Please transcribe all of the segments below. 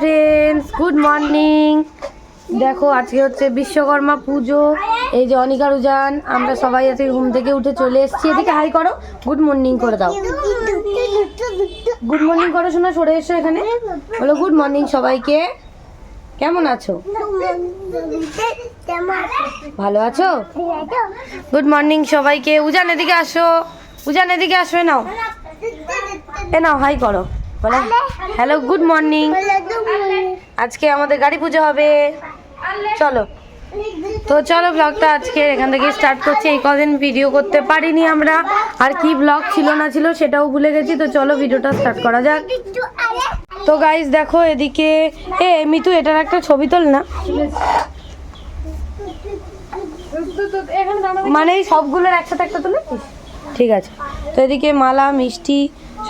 Friends good morning দেখো, আজকে হচ্ছে বিশ্বকর্মা পুজো। এই যে অনিকা রুজান, আমরা সবাই আজকে ঘুম থেকে উঠে চলে এসেছি। এদিকে হাই করো গুড মর্নিং করে দাও। গুড মর্নিং করো, শোনা, সরে এসো এখানে। বলো গুড মর্নিং সবাইকে। কেমন আছো? ভালো আছো? গুড মর্নিং সবাইকে। উজান, এদিকে আসো। উজান, এদিকে আসো নাও। এ নাও হাই করো। বলো। হ্যালো গুড মর্নিং আজকে আমাদের গাড়ি পুজো হবে। চলো। তো চলো ব্লগটা আজকে এখান থেকে স্টার্ট করছি। এই কদিন ভিডিও করতে পারিনি আমরা। আর কি ব্লগ ছিল না ছিল সেটাও ভুলে গেছি। তো চলো ভিডিওটা স্টার্ট করা যাক। তো গাইস দেখো এদিকে। এ, মিতু, এটার একটা ছবি তোল না। মানে সবগুলোর একসাথে একটা তুলে ঠিক আছে। তো এদিকে মালা, মিষ্টি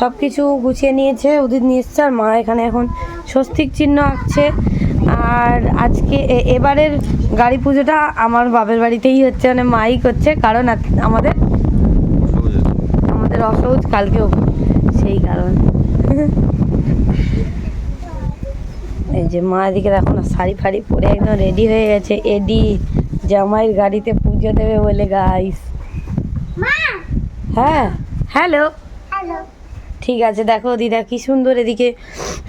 সব কিছু গুছিয়ে নিয়েছে, উদিত নিয়ে এসছে, আর মা এখানে এখন স্বস্তিক চিহ্ন আঁকছে। আর আজকে এবারের গাড়ি পুজোটা আমার বাপের বাড়িতেই হচ্ছে মানে মাই করছে, কারণ আমাদের আমাদের অসহজ কালকেও সেই কারণ। এই যে মা এদিকে দেখো শাড়ি ফাড়ি পরে একদম রেডি হয়ে গেছে, এডি জামাইয়ের গাড়িতে পুজো দেবে বলে গাইস হ্যাঁ? হ্যালো ঠিক আছে দেখো দিদা কি সুন্দর এদিকে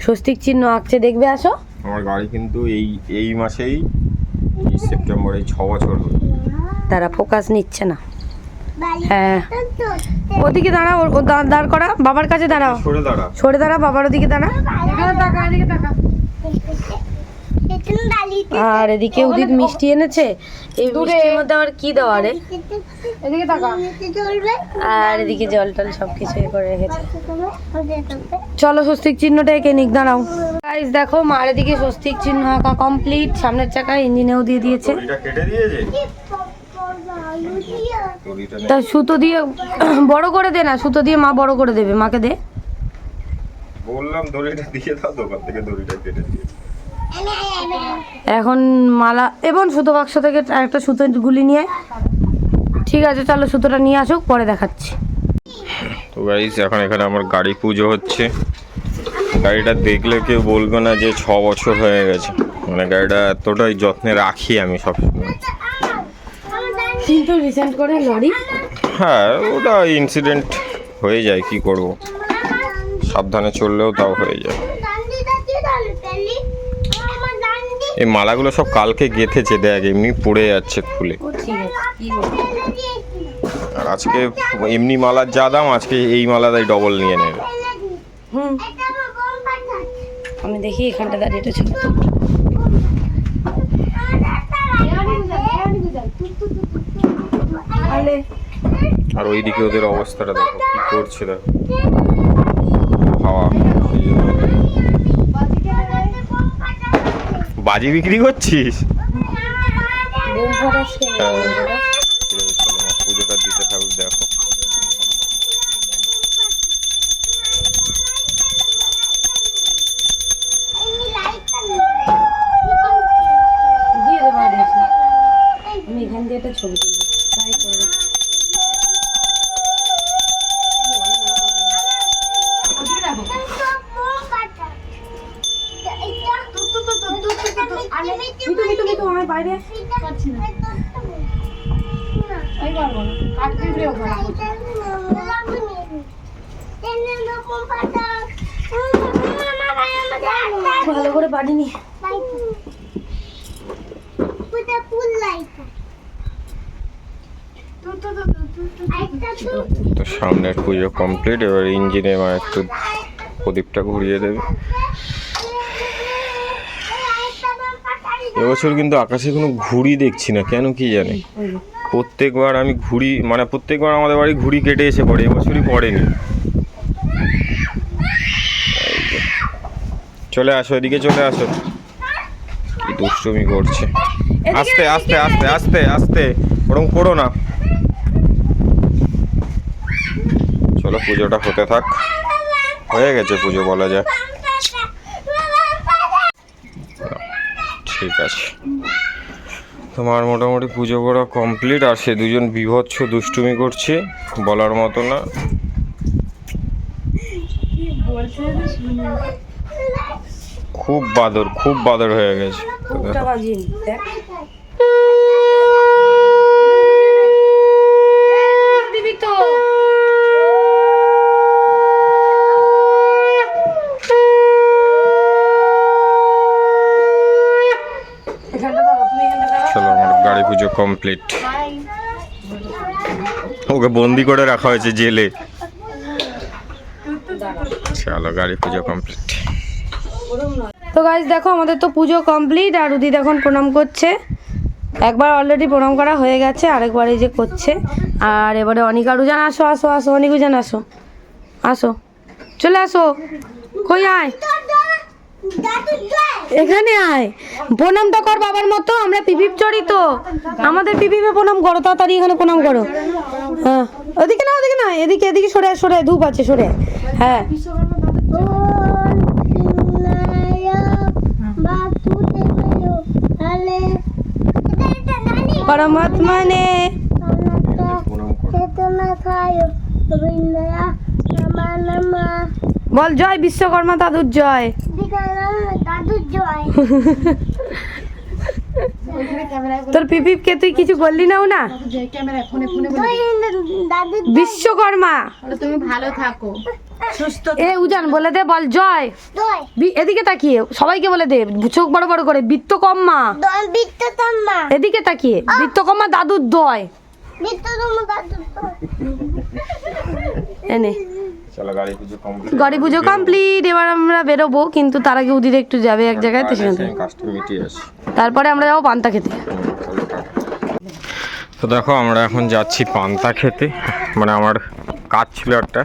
স্বস্তিক চিহ্ন আঁকছে দেখবে আসো? আমার গাড়ি কিন্তু এই এই মাসেই সেপ্টেম্বরে ছ বছর তারা ফোকাস নিচ্ছে না। হ্যাঁ। ওদিকে দাঁড়া দাঁড় করা বাবার কাছে দাঁড়াও। সরে দাঁড়া। সরে দাঁড়া বাবার ওদিকে দাঁড়া। আর এদিকে উদিত মিষ্টি এনেছে। এই মিষ্টির মধ্যে আবার কি দেওয়া রে? এদিকে তাকা আর এদিকে জল টল সব কিছু এ করে রেখেছে। চলো স্বস্তিক চিহ্নটা এঁকে নিক দাঁড়াও। গাইস দেখো মার এদিকে স্বস্তিক চিহ্ন আঁকা কমপ্লিট সামনের চাকা ইঞ্জিনেও দিয়ে দিয়েছে। তা সুতো দিয়ে বড় করে দে না সুতো দিয়ে মা বড় করে দেবে। মাকে দে। বললাম দড়িটা দিয়ে দাও দোকান থেকে দড়িটা কেটে দিয়েছে। এখন মালা এবং সুতো বাক্স থেকে একটা সুতো গুলি নিয়ে। ঠিক আছে চলো সুতোটা নিয়ে আসুক পরে দেখাচ্ছি। তো গাইস এখন এখানে আমার গাড়ি পুজো হচ্ছে। গাড়িটা দেখলে কেউ বলবে না যে ছ বছর হয়ে গেছে। মানে গাড়িটা এতটাই যত্নে রাখি আমি সবসময়। কিন্তু রিসেন্ট করে লরি? হ্যাঁ ওটা ইনসিডেন্ট হয়ে যায় কি করব? সাবধানে চললেও তাও হয়ে যায়। এই মালাগুলো সব কালকে গেথেছে দেখ এমনি পড়ে যাচ্ছে খুলে? আর আজকে এমনি মালার যা দাম আজকে এই মালাদাই ডবল নিয়ে নেবে। আমি দেখি এখানটা দাঁড়িয়ে ছবি আর ওইদিকে ওদের অবস্থাটা দেখো কি করছে দেখো হাওয়া সেই জন্য। বাজি বিক্রি করছিস পুজোটা দিতে থাকুক দেখো। আমি এখান দিয়ে একটা ছবি তুলবো তাই করব মিটু মিটু মিটু আমার বাইরে ভালো করে পারিনি তো সামনের পুজো কমপ্লিট এবার ইঞ্জিনে মা একটু প্রদীপটা ঘুরিয়ে দেবে। এবছর কিন্তু আকাশে কোনো ঘুড়ি দেখছি না কেন কি জানি। প্রত্যেকবার আমি ঘুড়ি মানে প্রত্যেকবার আমাদের বাড়ি ঘুড়ি কেটে এসে পড়ে এবছরই পড়েনি। চলে আসো এদিকে চলে আসো। কি দুষ্টুমি করছে। আস্তে আস্তে আস্তে আস্তে আস্তে ওরকম করো না। চলো পুজোটা হতে থাক। হয়ে গেছে পুজো বলা যায় ঠিক আছে। তোমার মোটামুটি পুজো করা কমপ্লিট আর সে দুজন বিভৎস দুষ্টুমি করছে, বলার মতো না। খুব বাদর খুব বাদর হয়ে গেছে তো মুখটা দেখো, বাজিয়ে নি, দেখ। দিবি তো এখানটা দাঁড়াও, তুমি এখানটা দাঁড়াও। চলো আমার গাড়ি পুজো কমপ্লিট ওকে বন্দি করে রাখা হয়েছে জেলে। চলো গাড়ি পুজো কমপ্লিট তো গাইজ দেখো আমাদের তো পুজো কমপ্লিট আর উদিত এখন প্রণাম করছে। একবার অলরেডি প্রণাম করা হয়ে গেছে আরেকবার এই যে করছে। আর এবারে অনিকা রুজান আসো আসো আসো অনিক রুজান আসো। আসো। চলে আসো। কই আয়? এখানে আয়। প্রণামটা কর বাবার মতো আমরা পিপিপ চড়ি তো। আমাদের পিপিপে প্রণাম করো তাড়াতাড়ি এখানে প্রণাম করো। হ্যাঁ। ওদিকে না ওদিকে না এদিকে এদিকে সরে আয়, সরে ধূপ আছে সরে। হ্যাঁ। পরমাত্মা নে বল জয় বিশ্বকর্মা দাদুর জয়। জয় তোর পিপিপকে তুই কিছু বললি না না বিশ্বকর্মা। তুমি ভালো থাকো এ উজান বলে দে বল জয়। এদিকে তাকিয়ে সবাইকে বলে দে চোখ বড় বড় করে বিত্তকম্মা এদিকে তাকিয়ে বিত্তকম্মা দাদুর দয়। এনে গাড়ি পুজো কমপ্লিট গাড়ি পুজো কমপ্লিট এবার আমরা বেরোবো কিন্তু তার আগে উদির একটু যাবে এক জায়গায় তো সেখান তারপরে আমরা যাব পান্তা খেতে। তো দেখো আমরা এখন যাচ্ছি পান্তা খেতে। মানে আমার কাজ ছিল একটা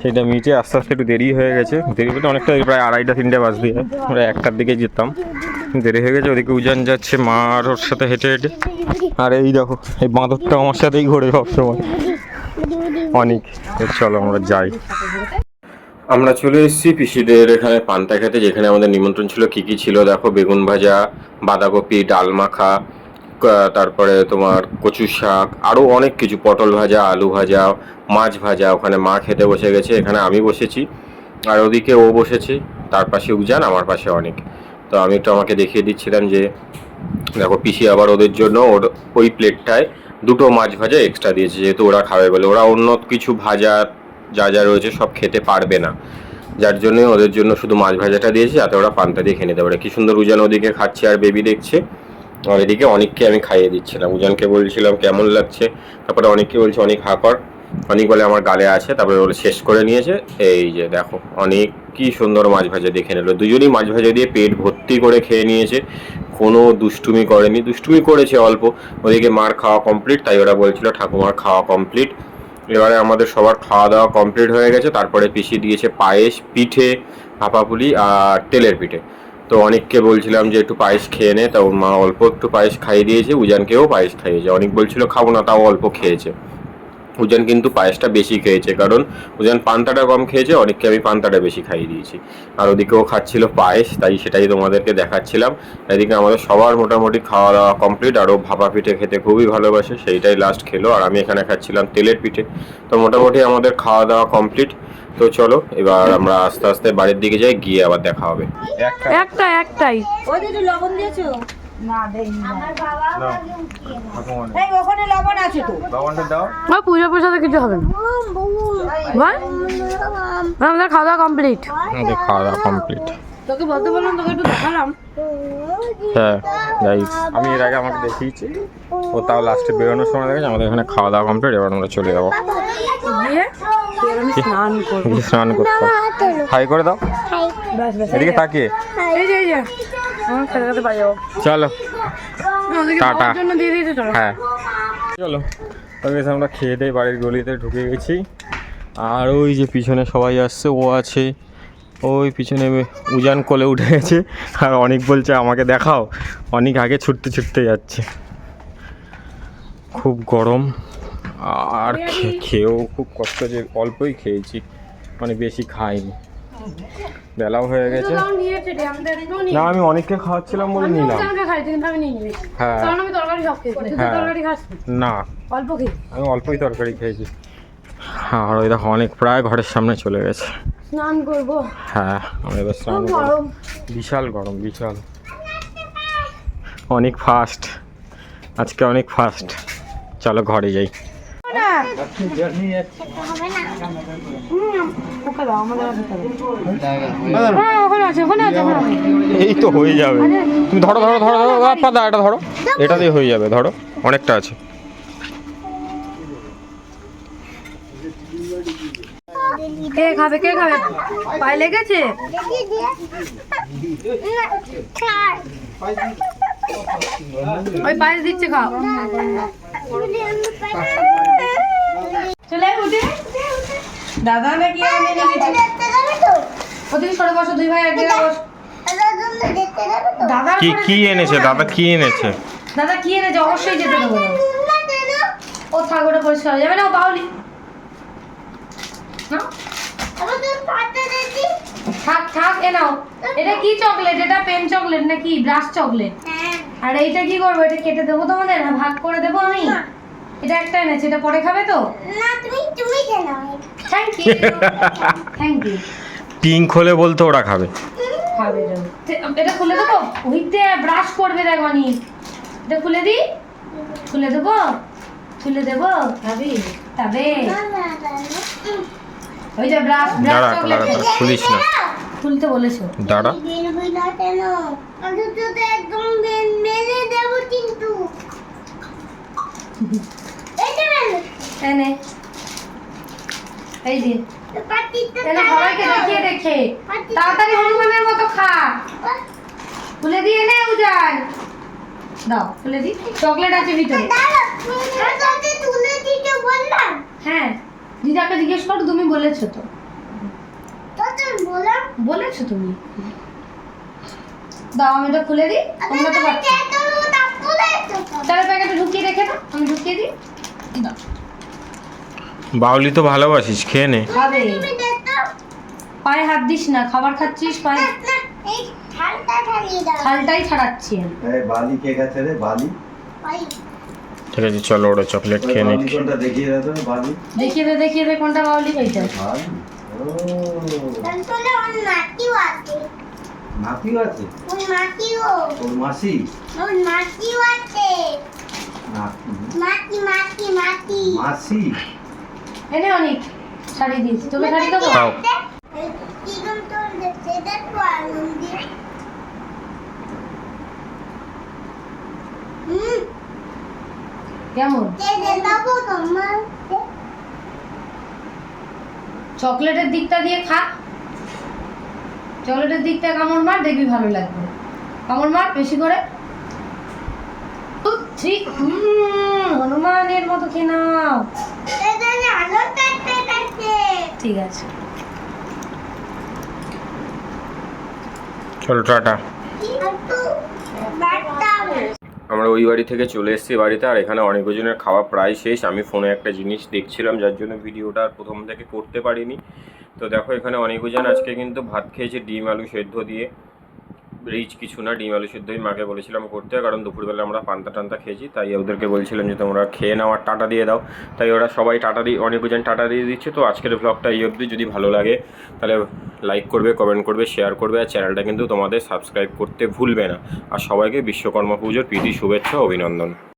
সেটা মিটে আস্তে আস্তে একটু দেরি হয়ে গেছে। দেরি বলতে অনেকটা প্রায় আড়াইটা তিনটে বাজ দিয়ে আমরা একটার দিকে যেতাম। দেরি হয়ে গেছে ওদিকে উজান যাচ্ছে মা আর ওর সাথে হেঁটে হেঁটে। আর এই দেখো এই বাঁদরটা আমার সাথেই ঘোরে সবসময়। অনেক। চলো আমরা যাই। আমরা চলে এসেছি পিসিদের এখানে পান্তা খেতে, যেখানে আমাদের নিমন্ত্রণ ছিল কি কি ছিল। দেখো, বেগুন ভাজা, বাঁধাকপি, ডাল মাখা তারপরে তোমার কচু শাক আরও অনেক কিছু, পটল ভাজা, আলু ভাজা, মাছ ভাজা, ওখানে মা খেতে বসে গেছে, এখানে আমি বসেছি। আর ওদিকে ও বসেছে, তার পাশে উজান, আমার পাশে অনেক। তো আমি একটু আমাকে দেখিয়ে দিচ্ছিলাম যে, দেখো, পিসি আবার ওদের জন্য ওর, ওই প্লেটটায় দুটো মাছ ভাজা এক্সট্রা দিয়েছে, যেহেতু ওরা খাবে বলে। ওরা অন্য কিছু ভাজা, যা যা রয়েছে সব খেতে পারবে না। যার জন্য ওদের জন্য শুধু মাছ ভাজাটা দিয়েছি, যাতে ওরা পান্তা দিয়ে খেয়ে নিতে পারে। কি সুন্দর উজান ওদিকে খাচ্ছে আর বেবি দেখছে। আর এদিকে অনেককে আমি খাইয়ে দিচ্ছিলাম উজানকে বলছিলাম, কেমন লাগছে? তারপরে অনেককে বলছে, অনেক হা অনেক বলে, আমার গালে আছে। তারপরে ওরা শেষ করে নিয়েছে। এই যে দেখো, অনেক কি সুন্দর মাছ ভাজা দেখে নিল। দুজনেই মাছ ভাজা দিয়ে পেট ভর্তি করে খেয়ে নিয়েছে। কোনো দুষ্টুমি করেনি। দুষ্টুমি করেছে অল্প। ওদিকে মার খাওয়া কমপ্লিট তাই ওরা বলছিল ঠাকুমার খাওয়া কমপ্লিট এবারে আমাদের সবার খাওয়া দাওয়া কমপ্লিট হয়ে গেছে। তারপরে পিসি দিয়েছে পায়েস, পিঠে ভাপাপুলি আর তেলের পিঠে। তো অনেককে বলছিলাম যে, একটু পায়েস খেয়ে নে। তা ওর মা অল্প একটু পায়েস খাইয়ে দিয়েছে। উজানকেও পায়েস খাইয়েছে। অনেক বলছিল, খাব না। তাও অল্প খেয়েছে। উজান কিন্তু পায়েসটা বেশি খেয়েছে কারণ উজান পান্তাটা কম খেয়েছে অনেককে আমি পান্তাটা বেশি খাইয়ে দিয়েছি। আর ওদিকেও খাচ্ছিল পায়েস তাই সেটাই তোমাদেরকে দেখাচ্ছিলাম। এদিকে আমাদের সবার মোটামুটি খাওয়া দাওয়া কমপ্লিট আরও ভাপা পিঠে খেতে খুবই ভালোবাসে সেইটাই লাস্ট খেলো আর আমি এখানে খাচ্ছিলাম তেলের পিঠে। তো মোটামুটি আমাদের খাওয়া দাওয়া কমপ্লিট তো চলো এবার আমরা আস্তে আস্তে বাড়ির দিকে যাই গিয়ে আবার দেখা হবে। একটা একটাই। লবণ দিয়েছ? না দেয়নি এই ওখানে লবণ আছে তো। আর পুজো প্রসাদে কিছু হবে না। আমাদের খাওয়া দাওয়া কমপ্লিট খাওয়া দাওয়া কমপ্লিট তোকে বলতে বললাম তোকে একটু দেখালাম। হ্যাঁ গাইস আমি এর আগে আমাকে দেখিয়েছি। ও তাও লাস্টে বেরোনোর সময় দেখেছি আমাদের এখানে খাওয়া দাওয়া কমপ্লিট এবার আমরা চলে যাব। স্নান করব। স্নান করতে হাই করে দাও। এদিকে তাকিয়ে। খেতে খেতে পাই যাব। চলো। টাটা। হ্যাঁ। চলো। আমরা খেয়ে দিয়ে বাড়ির গলিতে ঢুকে গেছি। আর ওই যে পিছনে সবাই আসছে ও আছে। ওই পিছনে উজান কোলে উঠে গেছে। আর অনেক বলছে আমাকে দেখাও। অনেক আগে ছুটতে ছুটতে যাচ্ছে। খুব গরম। আর খেয়েও খুব কষ্ট যে অল্পই খেয়েছি। মানে বেশি খাইনি। বেলাও হয়ে গেছে। না আমি অনেককে খাওয়াচ্ছিলাম বলে নিলাম। আমি হ্যাঁ। হ্যাঁ। না। অল্প আমি অল্পই তরকারি খেয়েছি। আর ওই দেখো অনেক প্রায় ঘরের সামনে চলে গেছে। স্নান করব। হ্যাঁ আমি এবার স্নান গরম। বিশাল গরম বিশাল। অনেক ফাস্ট আজকে অনেক ফাস্ট চলো ঘরে যাই। হ্যাঁ। এই তো হয়ে যাবে। তুমি ধরো ধরো ধরো ধরো পাতা এটা ধরো। এটা দিয়ে হয়ে যাবে ধরো অনেকটা আছে। কে খাবে কে খাবে? পায়ে লেগেছে? ওই পায়েস দিচ্ছে খাও। চলে উঠে। দাদা নাকি আমি এনেছি ওদিকে সরে বসো দুই ভাই এক জায়গায় বসো। দাদা কি কি এনেছে? দাদা কি এনেছে? দাদা কি এনেছে? অবশ্যই যেতে দেবো। ও থাক পরিষ্কার হয়ে যাবে। না ও বাউলি থাক থাক এ নাও। এটা কি চকলেট? এটা পেন চকলেট নাকি? Brush chocolate? আর এইটা কি করব? এটা কেটে দেবো তোমাদের? না ভাগ করে দেবো আমি? এটা একটা এনেছি এটা পরে খাবে তো? না তুমি তুমি খেলো thank you thank you pink হলে বলতো ওরা খাবে। খাবে এটা। এটা খুলে দেবো? ওইতে ব্রাশ করবে দেখ অনি এটা খুলে দি। খুলে দেবো? খুলে দেবো? খাবি তবে ওই যে ব্রাশ ব্রাশ চকলেট দাঁড়া দাঁড়া, খুলিস না। খুলতে বলেছ। দাঁড়া। একদম মেলে দেবো কিন্তু। তাড়াতাড়ি হনুমানের মতো খা। খুলে দিয়ে নে উজান দাও, খুলে দি। চকলেট আছে ভিতরে। হ্যাঁ দিদাকে জিজ্ঞেস করো, তুমি বলেছ তো। বলেছ তুমি? দাও, আমি এটা খুলে দিই। তোমরা তো তাহলে প্যাকেটে ঢুকিয়ে রেখে দাও। আমি ঢুকিয়ে বাউলি তো ভালোবাসিস খেয়ে নে। খাবে। পায়ে হাত দিস না খাবার খাচ্ছিস পায়ে। থালটাই ছাড়াচ্ছি এই বালি কে গেছে রে বালি? ঠিক আছে চলো ওরা চকলেট খেয়ে নে। কোনটা দেখিয়ে দাও তো বালি। দেখিয়ে দে দেখিয়ে দে কোনটা বাউলি বালি? ও। নাতিও আছে? তোর মাসি? নাতি। মাসি? এনে অনেক শাড়ি দিয়েছি তোকে শাড়ি দেবো? কেমন? চকলেটের দিকটা দিয়ে খা। চকলেটের দিকটা কামড় মার দেখবি ভালো লাগবে। কামড় মার বেশি করে। ঠিক হুম, হনুমানের মতো খেয়ে নাও। ঠিক আছে। চলো টাটা। আমরা ওই বাড়ি থেকে চলে এসেছি বাড়িতে আর এখানে অনেকজনের খাওয়া প্রায় শেষ। আমি ফোনে একটা জিনিস দেখছিলাম যার জন্য ভিডিওটা আর প্রথম থেকে করতে পারিনি। তো দেখো এখানে অনেকজন আজকে কিন্তু ভাত খেয়েছে ডিম আলু সেদ্ধ দিয়ে। রিচ কিছু না, ডিম আলু সিদ্ধই মাকে বলেছিলাম করতে, কারণ দুপুরবেলা আমরা পান্তা টান্তা খেয়েছি, তাই ওদেরকে বলছিলাম যে তোমরা খেয়ে নাও আর টাটা দিয়ে দাও। তাই ওরা সবাই টাটা দিয়ে অনেকজন টাটা দিয়ে দিচ্ছে, তো আজকের ব্লগটা এই অবধি। যদি ভালো লাগে, তাহলে লাইক করবে কমেন্ট করবে শেয়ার করবে, আর চ্যানেলটা কিন্তু তোমাদের সাবস্ক্রাইব করতে ভুলবে না। আর সবাইকে বিশ্বকর্মা পুজোর প্রীতি, শুভেচ্ছা, অভিনন্দন।